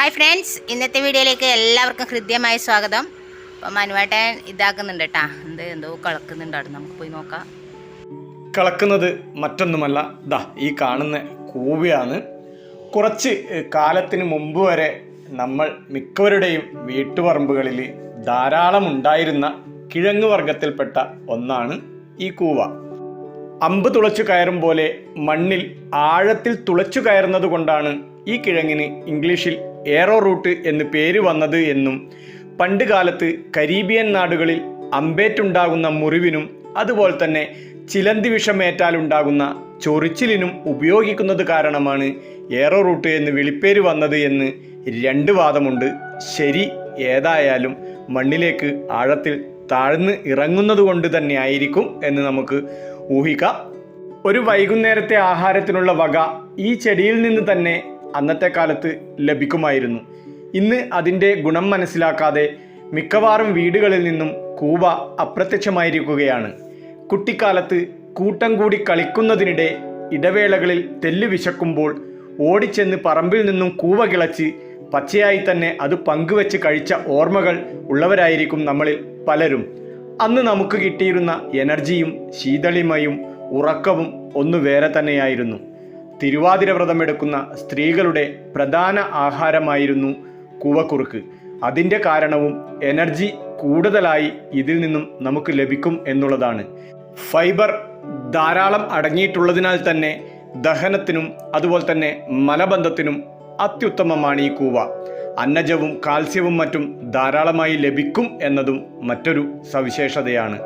Hi friends ഇന്നത്തെ വീഡിയോയിലേക്ക് എല്ലാവർക്കും ഹൃദ്യമായ സ്വാഗതം. അപ്പം മനുവേട്ടൻ ഇതാക്കുന്നുണ്ട് കേട്ടാ എന്ത് എന്തോ കളക്കുന്നുണ്ട് അവിടെ നമുക്ക് പോയി നോക്കാം. കളക്കുന്നത് മറ്റൊന്നുമല്ല. ദാ ഈ കാണുന്ന കൂവയാണ്. കുറച്ച് കാലത്തിന് മുമ്പ് വരെ നമ്മൾ മിക്കവരുടെയും വീട്ടുപറമ്പുകളിൽ ധാരാളം ഉണ്ടായിരുന്ന കിഴങ്ങ് വർഗത്തിൽപ്പെട്ട ഒന്നാണ് ഈ കൂവ. അമ്പ് തുളച്ചു കയറും പോലെ മണ്ണിൽ ആഴത്തിൽ തുളച്ചു കയറുന്നത് കൊണ്ടാണ് ഈ കിഴങ്ങിന് ഇംഗ്ലീഷിൽ ഏറോ റൂട്ട് എന്ന് പേര് വന്നത് എന്നും പണ്ട് കാലത്ത് കരീബിയൻ നാടുകളിൽ അമ്പേറ്റുണ്ടാകുന്ന മുറിവിനും അതുപോലെ തന്നെ ചിലന്തി വിഷമേറ്റാലുണ്ടാകുന്ന ചൊറിച്ചിലിനും ഉപയോഗിക്കുന്നത് കാരണമാണ് ഏറോ റൂട്ട് എന്ന് വിളിപ്പേര് വന്നത് എന്ന് രണ്ട് വാദമുണ്ട്. ശരി ഏതായാലും മണ്ണിലേക്ക് ആഴത്തിൽ താഴ്ന്ന് ഇറങ്ങുന്നത് കൊണ്ട് തന്നെ ആയിരിക്കും എന്ന് നമുക്ക് ഊഹിക്കാം. ഒരു വൈകുന്നേരത്തെ ആഹാരത്തിനുള്ള വക ഈ ചെടിയിൽ നിന്ന് തന്നെ അന്നത്തെ കാലത്ത് ലഭിക്കുമായിരുന്നു. ഇന്ന് അതിന്റെ ഗുണം മനസ്സിലാക്കാതെ മിക്കവാറും വീടുകളിൽ നിന്നും കൂവ അപ്രത്യക്ഷമായിരിക്കുകയാണ്. കുട്ടിക്കാലത്ത് കൂട്ടം കൂടി കളിക്കുന്നതിനിടെ ഇടവേളകളിൽ തെല്ല് വിശക്കുമ്പോൾ ഓടിച്ചെന്ന് പറമ്പിൽ നിന്നും കൂവ കിളച്ച് പച്ചയായി തന്നെ അത് പങ്കുവെച്ച് കഴിച്ച ഓർമ്മകൾ ഉള്ളവരായിരിക്കും നമ്മളിൽ പലരും. അന്ന് നമുക്ക് കിട്ടിയിരുന്ന എനർജിയും ശീതളിമയും ഉറക്കവും ഒന്ന് വേറെ തന്നെയായിരുന്നു. തിരുവാതിര വ്രതമെടുക്കുന്ന സ്ത്രീകളുടെ പ്രധാന ആഹാരമായിരുന്നു കൂവക്കുറുക്ക്. അതിന്റെ കാരണവും എനർജി കൂടുതലായി ഇതിൽ നിന്നും നമുക്ക് ലഭിക്കും എന്നുള്ളതാണ്. ഫൈബർ ധാരാളം അടങ്ങിയിട്ടുള്ളതിനാൽ തന്നെ ദഹനത്തിനും അതുപോലെ തന്നെ മലബന്ധത്തിനും അത്യുത്തമമാണ് ഈ കൂവ. അന്നജവും കാൽസ്യവും മറ്റും ധാരാളമായി ലഭിക്കും എന്നതും മറ്റൊരു സവിശേഷതയാണ്.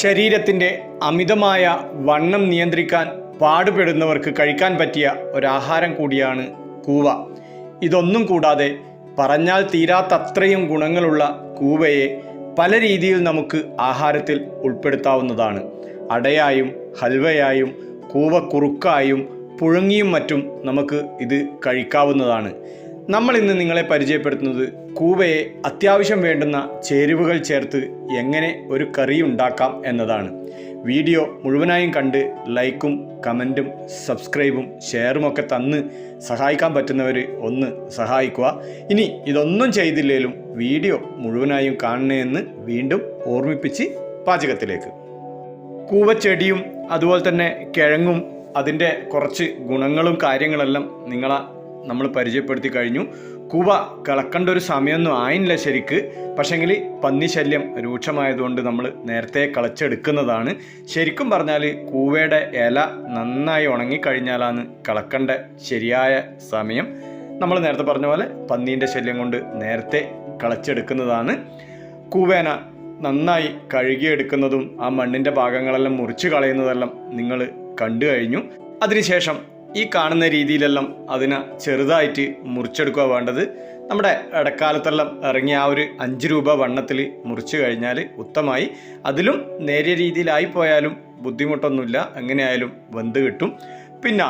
ശരീരത്തിന്റെ അമിതമായ വണ്ണം നിയന്ത്രിക്കാൻ പാടുപെടുന്നവർക്ക് കഴിക്കാൻ പറ്റിയ ഒരാഹാരം കൂടിയാണ് കൂവ. ഇതൊന്നും കൂടാതെ പറഞ്ഞാൽ തീരാത്തത്രയും ഗുണങ്ങളുള്ള കൂവയെ പല രീതിയിൽ നമുക്ക് ആഹാരത്തിൽ ഉൾപ്പെടുത്താവുന്നതാണ്. അടയായും ഹൽവയായും കൂവക്കുറുക്കായും പുഴുങ്ങിയും മറ്റും നമുക്ക് ഇത് കഴിക്കാവുന്നതാണ്. നമ്മൾ ഇന്ന് നിങ്ങളെ പരിചയപ്പെടുത്തുന്നത് കൂവയെ അത്യാവശ്യം വേണ്ടുന്ന ചേരുവകൾ ചേർത്ത് എങ്ങനെ ഒരു കറി ഉണ്ടാക്കാം എന്നതാണ്. വീഡിയോ മുഴുവനായും കണ്ട് ലൈക്കും കമന്റും സബ്സ്ക്രൈബും ഷെയറും ഒക്കെ തന്ന് സഹായിക്കാൻ പറ്റുന്നവർ ഒന്ന് സഹായിക്കുക. ഇനി ഇതൊന്നും ചെയ്തില്ലേലും വീഡിയോ മുഴുവനായും കാണണേ എന്ന് വീണ്ടും ഓർമ്മിപ്പിച്ച് പാചകത്തിലേക്ക്. കൂവച്ചെടിയും അതുപോലെ തന്നെ കിഴങ്ങും അതിന്റെ കുറച്ച് ഗുണങ്ങളും കാര്യങ്ങളെല്ലാം നിങ്ങളെ നമ്മൾ പരിചയപ്പെടുത്തി കഴിഞ്ഞു. കൂവ കിളക്കേണ്ട ഒരു സമയമൊന്നും ആയില്ല ശരിക്ക്. പക്ഷേങ്കിൽ പന്നി ശല്യം രൂക്ഷമായതുകൊണ്ട് നമ്മൾ നേരത്തെ കളച്ചെടുക്കുന്നതാണ്. ശരിക്കും പറഞ്ഞാൽ കൂവയുടെ ഇല നന്നായി ഉണങ്ങിക്കഴിഞ്ഞാലാണ് കിളക്കേണ്ട ശരിയായ സമയം. നമ്മൾ നേരത്തെ പറഞ്ഞ പോലെ പന്നീന്റെ ശല്യം കൊണ്ട് നേരത്തെ കളച്ചെടുക്കുന്നതാണ്. കൂവേന നന്നായി കഴുകിയെടുക്കുന്നതും ആ മണ്ണിന്റെ ഭാഗങ്ങളെല്ലാം മുറിച്ച് കളയുന്നതെല്ലാം നിങ്ങൾ കണ്ടു കഴിഞ്ഞു. അതിനുശേഷം ഈ കാണുന്ന രീതിയിലെല്ലാം അതിനെ ചെറുതായിട്ട് മുറിച്ചെടുക്കുക വേണ്ടത്. നമ്മുടെ ഇടക്കാലത്തെല്ലാം ഇറങ്ങിയ ആ ഒരു അഞ്ച് രൂപ വണ്ണത്തിൽ മുറിച്ച് കഴിഞ്ഞാൽ ഉത്തമായി അതിലും നേരിയ രീതിയിലായി പോയാലും ബുദ്ധിമുട്ടൊന്നുമില്ല. എങ്ങനെയായാലും വെന്ത് കിട്ടും. പിന്നെ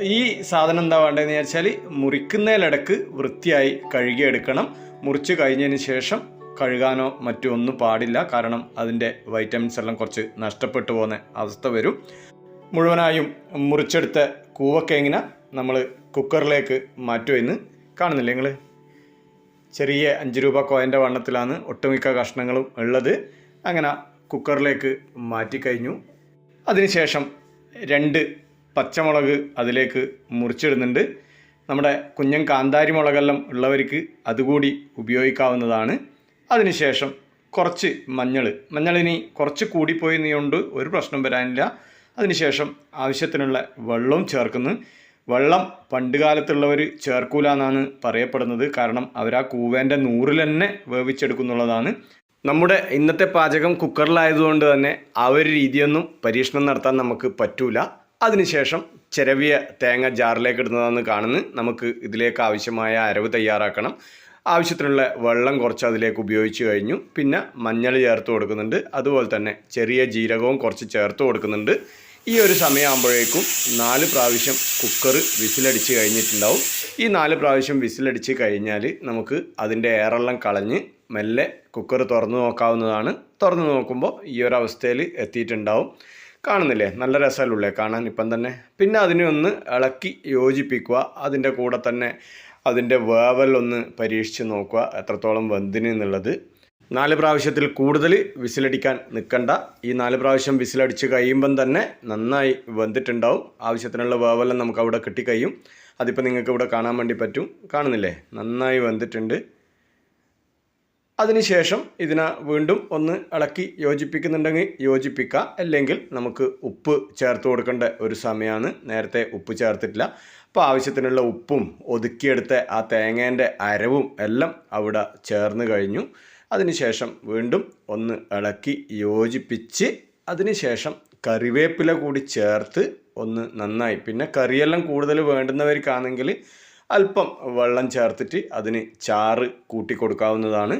ഈ സാധനം എന്താ വേണ്ടതെന്ന് വെച്ചാൽ മുറിക്കുന്നതിലിടക്ക് വൃത്തിയായി കഴുകിയെടുക്കണം. മുറിച്ച് കഴിഞ്ഞതിന് ശേഷം കഴുകാനോ മറ്റോ ഒന്നും പാടില്ല. കാരണം അതിന്റെ വൈറ്റമിൻസ് എല്ലാം കുറച്ച് നഷ്ടപ്പെട്ടു പോകുന്ന അവസ്ഥ വരും. മുഴുവനായും മുറിച്ചെടുത്ത കൂവക്കേങ്ങിന നമ്മൾ കുക്കറിലേക്ക് മാറ്റുമെന്ന് കാണുന്നില്ലേ നിങ്ങൾ ചെറിയ അഞ്ച് രൂപ കോയന്റെ വണ്ണത്തിലാണ് ഒട്ടുമിക്ക കഷ്ണങ്ങളും ഉള്ളത്. അങ്ങനെ കുക്കറിലേക്ക് മാറ്റിക്കഴിഞ്ഞു അതിനുശേഷം രണ്ട് പച്ചമുളക് അതിലേക്ക് മുറിച്ചിടുന്നുണ്ട്. നമ്മുടെ കുഞ്ഞൻ കാന്താരി മുളകെല്ലാം ഉള്ളവർക്ക് അതുകൂടി ഉപയോഗിക്കാവുന്നതാണ്. അതിനുശേഷം കുറച്ച് മഞ്ഞൾ. മഞ്ഞളിനി കുറച്ച് കൂടിപ്പോയി നീണ്ട് ഒരു പ്രശ്നം വരാനില്ല. അതിനുശേഷം ആവശ്യത്തിനുള്ള വെള്ളവും ചേർക്കുന്നു. വെള്ളം പണ്ടുകാലത്തുള്ളവർ ചേർക്കൂല എന്നാണ് പറയപ്പെടുന്നത്. കാരണം അവർ ആ കൂവേന്റെ നൂറിൽ തന്നെ വേവിച്ചെടുക്കുന്നുള്ളതാണ്. നമ്മുടെ ഇന്നത്തെ പാചകം കുക്കറിലായതുകൊണ്ട് തന്നെ ആ ഒരു രീതിയൊന്നും പരീക്ഷണം നടത്താൻ നമുക്ക് പറ്റൂല. അതിനുശേഷം ചിരവിയ തേങ്ങ ജാറിലേക്ക് ഇടുന്നതാണ് കാണുന്നത് നമുക്ക് ഇതിലേക്ക് ആവശ്യമായ അരവ് തയ്യാറാക്കണം. ആവശ്യത്തിനുള്ള വെള്ളം കുറച്ച് അതിലേക്ക് ഉപയോഗിച്ച് കഴിഞ്ഞു. പിന്നെ മഞ്ഞൾ ചേർത്ത് കൊടുക്കുന്നുണ്ട്. അതുപോലെ തന്നെ ചെറിയ ജീരകവും കുറച്ച് ചേർത്ത് കൊടുക്കുന്നുണ്ട്. ഈ ഒരു സമയമാകുമ്പോഴേക്കും നാല് പ്രാവശ്യം കുക്കർ വിസിലടിച്ച് കഴിഞ്ഞിട്ടുണ്ടാവും. ഈ നാല് പ്രാവശ്യം വിസിലടിച്ച് കഴിഞ്ഞാൽ നമുക്ക് അതിന്റെ എയറെല്ലാം കളഞ്ഞ് മെല്ലെ കുക്കർ തുറന്നു നോക്കാവുന്നതാണ്. തുറന്നു നോക്കുമ്പോൾ ഈ ഒരു അവസ്ഥയിൽ എത്തിയിട്ടുണ്ടാവും. കാണുന്നില്ലേ? നല്ല രസമല്ലേ കാണാൻ ഇപ്പം തന്നെ. പിന്നെ അതിനെ ഒന്ന് ഇളക്കി യോജിപ്പിക്കുക. അതിന്റെ കൂടെ തന്നെ അതിന്റെ വേവൽ ഒന്ന് പരീക്ഷിച്ച് നോക്കുക. എത്രത്തോളം വെന്തിന് എന്നുള്ളത്. നാല് പ്രാവശ്യത്തിൽ കൂടുതൽ വിസിലടിക്കാൻ നിൽക്കണ്ട. ഈ നാല് പ്രാവശ്യം വിസിലടിച്ച് കഴിയുമ്പം തന്നെ നന്നായി വെന്തിട്ടുണ്ടാവും. ആവശ്യത്തിനുള്ള വേവെല്ലാം നമുക്ക് അവിടെ കിട്ടിക്കഴിയും. അതിപ്പോൾ നിങ്ങൾക്ക് ഇവിടെ കാണാൻ വേണ്ടി പറ്റും. കാണുന്നില്ലേ? നന്നായി വെന്തിട്ടുണ്ട്. അതിനുശേഷം ഇതിനെ വീണ്ടും ഒന്ന് ഇളക്കി യോജിപ്പിക്കുന്നുണ്ടെങ്കിൽ യോജിപ്പിക്കുക അല്ലെങ്കിൽ നമുക്ക് ഉപ്പ് ചേർത്ത് കൊടുക്കേണ്ട ഒരു സമയമാണ്. നേരത്തെ ഉപ്പ് ചേർത്തിട്ടില്ല. അപ്പോൾ ആവശ്യത്തിനുള്ള ഉപ്പും ഒതുക്കിയെടുത്ത ആ തേങ്ങേന്റെ അരവും എല്ലാം അവിടെ ചേർന്ന് കഴിഞ്ഞു. അതിനുശേഷം വീണ്ടും ഒന്ന് ഇളക്കി യോജിപ്പിച്ച് അതിനുശേഷം കറിവേപ്പില കൂടി ചേർത്ത് ഒന്ന് നന്നായി. പിന്നെ കറിയെല്ലാം കൂടുതൽ വേണ്ടുന്നവർക്കാണെങ്കിൽ അല്പം വെള്ളം ചേർത്തിട്ട് അതിന് ചാറ് കൂട്ടി കൊടുക്കാവുന്നതാണ്.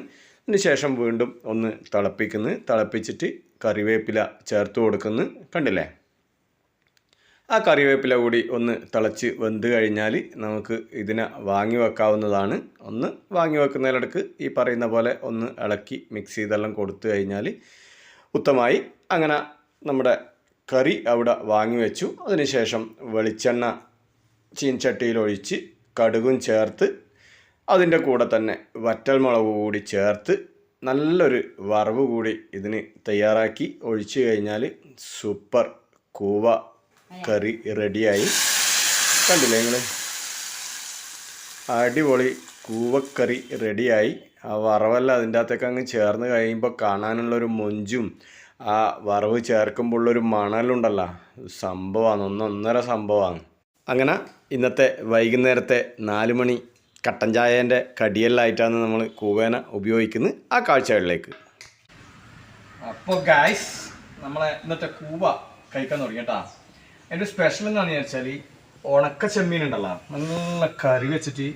അതിനുശേഷം വീണ്ടും ഒന്ന് തിളപ്പിക്കുന്നു. തിളപ്പിച്ചിട്ട് കറിവേപ്പില ചേർത്ത് കൊടുക്കുന്നു. കണ്ടില്ലേ? ആ കറിവേപ്പില കൂടി ഒന്ന് തിളച്ച് വെന്ത് കഴിഞ്ഞാൽ നമുക്ക് ഇതിനെ വാങ്ങി വെക്കാവുന്നതാണ്. ഒന്ന് വാങ്ങി വെക്കുന്നതിനിടക്ക് ഈ പറയുന്ന പോലെ ഒന്ന് ഇളക്കി മിക്സ് ചെയ്തെല്ലാം കൊടുത്തു കഴിഞ്ഞാൽ ഉത്തമായി അങ്ങനെ നമ്മുടെ കറി അവിടെ വാങ്ങി വെച്ചു. അതിനുശേഷം വെളിച്ചെണ്ണ ചീൻചട്ടിയിൽ ഒഴിച്ച് കടുകും ചേർത്ത് അതിന്റെ കൂടെ തന്നെ വറ്റൽമുളക് കൂടി ചേർത്ത് നല്ലൊരു വറവ് കൂടി ഇതിന് തയ്യാറാക്കി. ഒഴിച്ചു കഴിഞ്ഞാൽ സൂപ്പർ കൂവ കറി റെഡിയായി. കണ്ടില്ലേ നിങ്ങൾ അടിപൊളി കൂവക്കറി റെഡിയായി. ആ വറവല്ല അതിന്റെ അകത്തേക്ക് അങ്ങ് ചേർന്ന് കഴിയുമ്പോൾ കാണാനുള്ളൊരു മൊഞ്ചും ആ വറവ് ചേർക്കുമ്പോഴുള്ളൊരു മണലുണ്ടല്ലോ സംഭവമാണ് ഒന്നൊന്നര സംഭവമാണ്. അങ്ങനെ ഇന്നത്തെ വൈകുന്നേരത്തെ നാല് മണി കട്ടൻ ചായേന്റെ കടിയെല്ലായിട്ടാണ് നമ്മൾ കൂവേന ഉപയോഗിക്കുന്നത് ആ കാഴ്ചകളിലേക്ക്. അപ്പോൾ ഗായ്സ് നമ്മളെ ഇന്നത്തെ കൂവ കഴിക്കാൻ തുടങ്ങി കേട്ടാ. എന്റെ സ്പെഷ്യൽ എന്താണെന്ന് വെച്ചാൽ ഉണക്ക ചെമ്മീൻ ഉണ്ടല്ലോ നല്ല കറി വെച്ചിട്ട്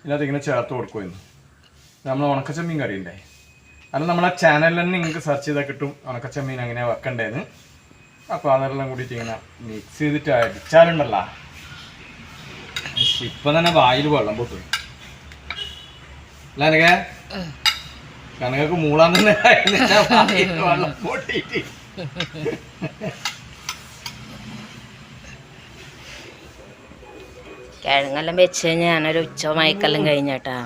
ഇതിനകത്ത് ഇങ്ങനെ ചേർത്ത് കൊടുക്കുമായിരുന്നു നമ്മൾ ഉണക്ക ചെമ്മീൻ കറി ഉണ്ടായി അത് നമ്മളെ ചാനലിൽ തന്നെ നിങ്ങൾക്ക് സെർച്ച് ചെയ്താൽ കിട്ടും ഉണക്ക ചെമ്മീൻ അങ്ങനെ വെക്കണ്ടേന്ന്. അപ്പോൾ അതെല്ലാം കൂടിയിട്ട് ഇങ്ങനെ മിക്സ് ചെയ്തിട്ട് അടിച്ചാലുണ്ടല്ലോ. ഇപ്പം തന്നെ വായിൽ വെള്ളം പൊട്ടു. അല്ല കനക കനകക്ക് മൂളാൻ തന്നെ വെള്ളം പൊട്ടിയിട്ട്. കിഴങ്ങെല്ലാം വെച്ച് കഴിഞ്ഞാൽ ഞാനൊരു ഉച്ച മയക്കെല്ലാം കഴിഞ്ഞേട്ടാ